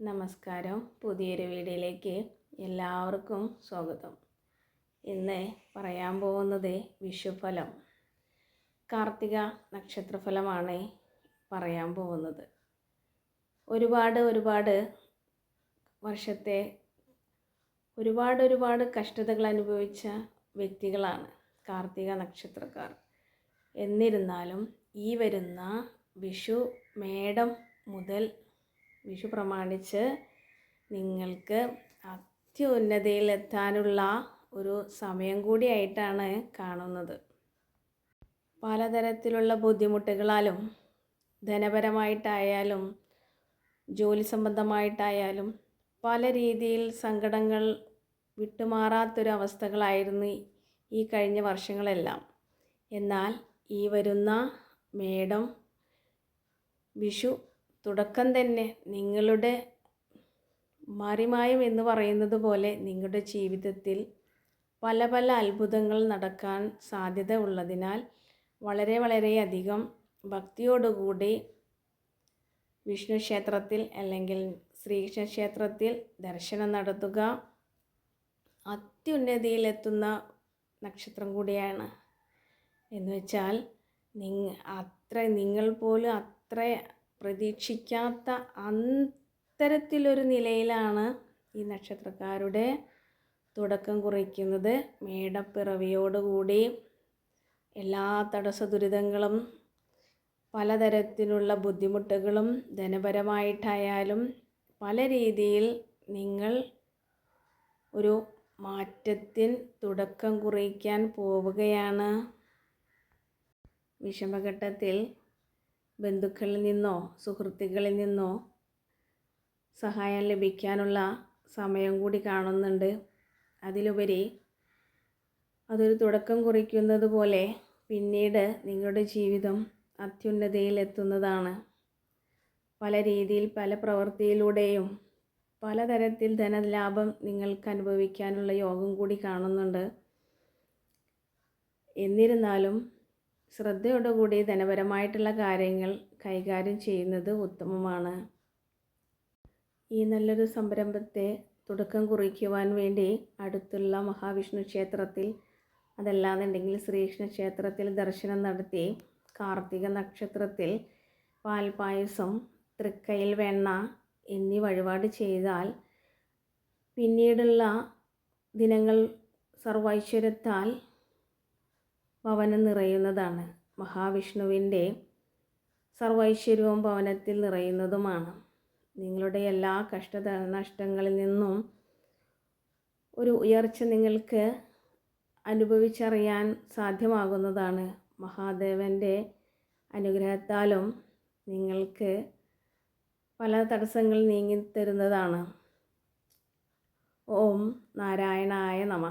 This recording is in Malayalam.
നമസ്കാരം. പുതിയൊരു വീഡിയോയിലേക്ക് എല്ലാവർക്കും സ്വാഗതം. ഇന്ന് പറയാൻ പോകുന്നത് വിഷുഫലം. കാർത്തിക നക്ഷത്രഫലമാണ് പറയാൻ പോകുന്നത്. ഒരുപാട് ഒരുപാട് വർഷത്തെ ഒരുപാട് ഒരുപാട് കഷ്ടതകൾ അനുഭവിച്ച വ്യക്തികളാണ് കാർത്തിക നക്ഷത്രക്കാർ. എന്നിരുന്നാലും ഈ വരുന്ന വിഷു മേടം മുതൽ വിഷു പ്രമാണിച്ച് നിങ്ങൾക്ക് അത്യുന്നതിയിലെത്താനുള്ള ഒരു സമയം കൂടിയായിട്ടാണ് കാണുന്നത്. പലതരത്തിലുള്ള ബുദ്ധിമുട്ടുകളാലും ധനപരമായിട്ടായാലും ജോലി സംബന്ധമായിട്ടായാലും പല രീതിയിൽ സങ്കടങ്ങൾ വിട്ടുമാറാത്തൊരവസ്ഥകളായിരുന്നു ഈ കഴിഞ്ഞ വർഷങ്ങളെല്ലാം. എന്നാൽ ഈ വരുന്ന മേടം വിഷു തുടക്കം തന്നെ നിങ്ങളുടെ മാറിമായം എന്ന് പറയുന്നത് പോലെ നിങ്ങളുടെ ജീവിതത്തിൽ പല പല അത്ഭുതങ്ങൾ നടക്കാൻ സാധ്യത ഉള്ളതിനാൽ വളരെ വളരെയധികം ഭക്തിയോടുകൂടി വിഷ്ണു ക്ഷേത്രത്തിൽ അല്ലെങ്കിൽ ശ്രീകൃഷ്ണ ക്ഷേത്രത്തിൽ ദർശനം നടത്തുക. അത്യുന്നതിയിലെത്തുന്ന നക്ഷത്രം കൂടിയാണ് എന്ന് വെച്ചാൽ അത്ര നിങ്ങൾ പോലും അത്ര പ്രതീക്ഷിക്കാത്ത അത്തരത്തിലൊരു നിലയിലാണ് ഈ നക്ഷത്രക്കാരുടെ തുടക്കം കുറിക്കുന്നത്. മേടപ്പിറവിയോടുകൂടി എല്ലാ തടസ്സ ദുരിതങ്ങളും പലതരത്തിലുള്ള ബുദ്ധിമുട്ടുകളും ധനപരമായിട്ടായാലും പല രീതിയിൽ നിങ്ങൾ ഒരു മാറ്റത്തിന് തുടക്കം കുറിക്കാൻ പോവുകയാണ്. വിഷമഘട്ടത്തിൽ ബന്ധുക്കളിൽ നിന്നോ സുഹൃത്തുക്കളിൽ നിന്നോ സഹായം ലഭിക്കാനുള്ള സമയം കൂടി കാണുന്നുണ്ട്. അതിലുപരി അതൊരു തുടക്കം കുറിക്കുന്നത് പോലെ പിന്നീട് നിങ്ങളുടെ ജീവിതം അത്യുന്നതയിൽ എത്തുന്നതാണ്. പല രീതിയിൽ പല പ്രവൃത്തിയിലൂടെയും പലതരത്തിൽ ധനലാഭം നിങ്ങൾക്ക് അനുഭവിക്കാനുള്ള യോഗം കൂടി കാണുന്നുണ്ട്. എന്നിരുന്നാലും ശ്രദ്ധയോടുകൂടി ധനപരമായിട്ടുള്ള കാര്യങ്ങൾ കൈകാര്യം ചെയ്യുന്നത് ഉത്തമമാണ്. ഈ നല്ലൊരു സംരംഭത്തെ തുടക്കം കുറിക്കുവാൻ വേണ്ടി അടുത്തുള്ള മഹാവിഷ്ണു ക്ഷേത്രത്തിൽ അതല്ലാന്നുണ്ടെങ്കിൽ ശ്രീകൃഷ്ണ ക്ഷേത്രത്തിൽ ദർശനം നടത്തി കാർത്തിക നക്ഷത്രത്തിൽ പാൽപായസം തൃക്കയിൽ വെണ്ണ എന്നീ വഴിപാട് ചെയ്താൽ പിന്നീടുള്ള ദിനങ്ങൾ സർവൈശ്വര്യത്താൽ ഭവനം നിറയുന്നതാണ്. മഹാവിഷ്ണുവിന്റെ സർവൈശ്വര്യവും ഭവനത്തിൽ നിറയുന്നതുമാണ്. നിങ്ങളുടെ എല്ലാ കഷ്ട നഷ്ടങ്ങളിൽ നിന്നും ഒരു ഉയർച്ച നിങ്ങൾക്ക് അനുഭവിച്ചറിയാൻ സാധ്യമാകുന്നതാണ്. മഹാദേവന്റെ അനുഗ്രഹത്താലും നിങ്ങൾക്ക് പല തടസ്സങ്ങൾ നീങ്ങി തരുന്നതാണ്. ഓം നാരായണായ നമ.